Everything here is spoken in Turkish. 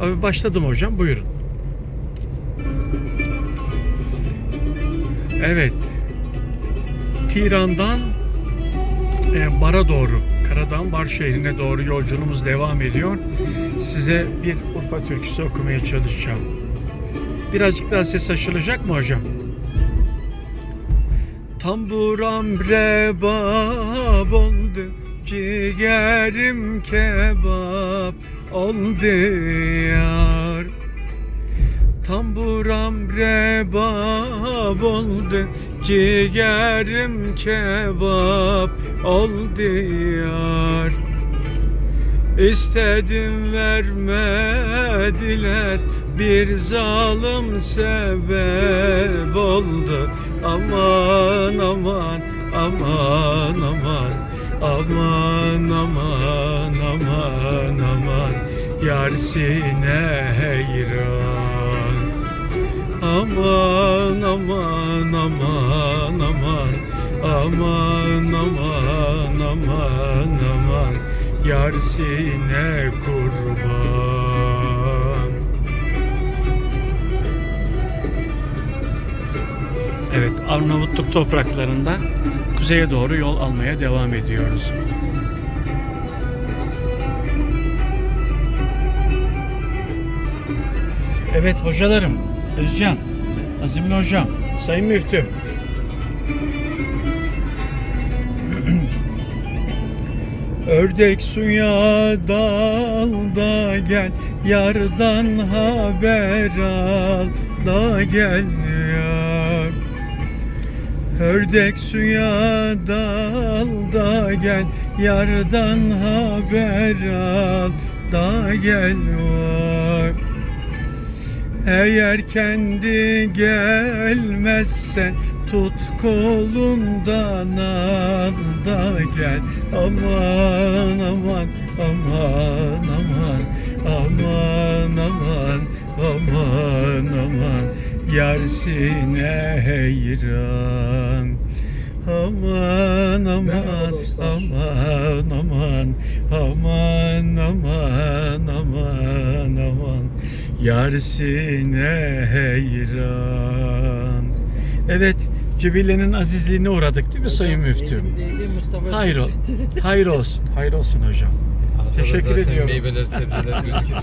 Abi başladım hocam buyurun. Evet. Tiran'dan e, Bar'a doğru, Karadağ Bar şehrine doğru yolculuğumuz devam ediyor. Size bir Urfa türküsü okumaya çalışacağım. Birazcık daha ses açılacak mı hocam? Tamburam rebab oldu Ciğerim kebap oldu yar. Tamburam rebab oldu Ciğerim kebap oldu yar. İstedim vermediler Bir zalim sebep oldu. Aman aman aman aman aman aman yarsine heyran Aman aman aman aman Aman aman aman aman Yarsine kurban Evet Arnavutluk topraklarında kuzeye doğru yol almaya devam ediyoruz. Evet hocalarım, Özcan, Azimli hocam, Sayın Müftüm. Ördek suya dalda gel Yardan haber al da gel yar Ördek suya dalda gel Yardan haber al da gel var eğer kendi gelmezse tut kolumdan al da gel. Aman aman aman aman aman aman aman aman. Yarsine heyran aman aman aman aman aman aman aman aman yarsine heyran Evet Cibile'nin azizliğine uğradık değil mi Sayın Müftüm? Elim değdi Mustafa Hayır, hayır olsun. Hayır olsun hocam. Arkada Teşekkür zaten ediyorum. Meyveler, sebzeler gözüküyor.